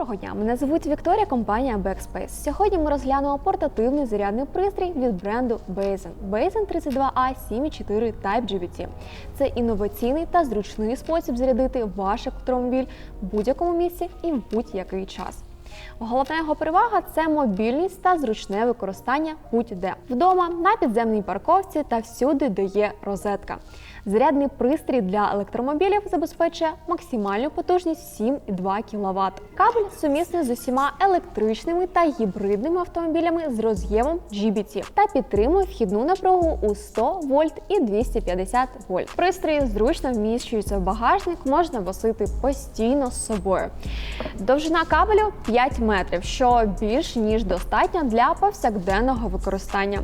Доброго дня! Мене звуть Вікторія, компанія Backspace. Сьогодні ми розглянемо портативний зарядний пристрій від бренду Bazen. Bazen 32A 7.4 Type GBT. Це інноваційний та зручний спосіб зарядити ваш електромобіль в будь-якому місці і в будь-який час. Головна його перевага це мобільність та зручне використання будь-де вдома, на підземній парковці та всюди, де є розетка. Зарядний пристрій для електромобілів забезпечує максимальну потужність 7,2 кВт. Кабель сумісний з усіма електричними та гібридними автомобілями з роз'ємом GBT та підтримує вхідну напругу у 100 вольт і 250 вольт. Пристрій зручно вміщується в багажник, можна носити постійно з собою. Довжина кабелю 5 метрів, що більш ніж достатньо для повсякденного використання.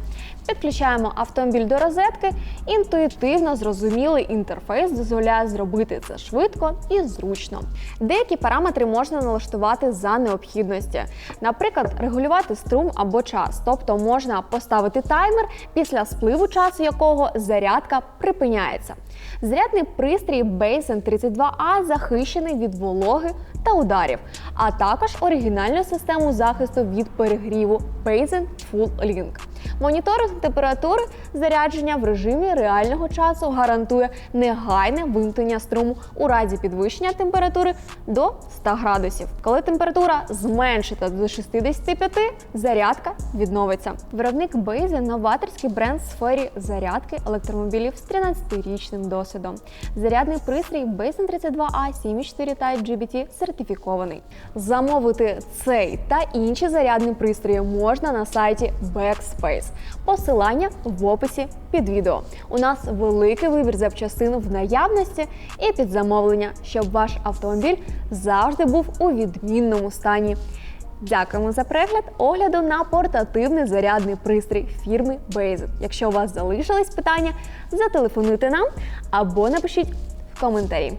Підключаємо автомобіль до розетки. Інтуїтивно зрозумілий інтерфейс дозволяє зробити це швидко і зручно. Деякі параметри можна налаштувати за необхідності, наприклад, регулювати струм або час, тобто можна поставити таймер, після спливу часу якого зарядка припиняється. Зарядний пристрій Basen 32A захищений від вологи та ударів, а також оригінальну систему захисту від перегріву Basen Full Link. Моніторинг температури зарядження в режимі реального часу гарантує негайне вимкнення струму у разі підвищення температури до 100 градусів. Коли температура зменшиться до 65, зарядка відновиться. Виробник Basen – новаторський бренд в сфері зарядки електромобілів з 13-річним досвідом. Зарядний пристрій Basen 32A 7.4 Type GBT сертифікований. Замовити цей та інші зарядні пристрої можна на сайті Backspace. Посилання в описі під відео. У нас великий вибір запчастин в наявності і під замовлення, щоб ваш автомобіль завжди був у відмінному стані. Дякуємо за перегляд огляду на портативний зарядний пристрій фірми Bazen. Якщо у вас залишились питання, зателефонуйте нам або напишіть в коментарі.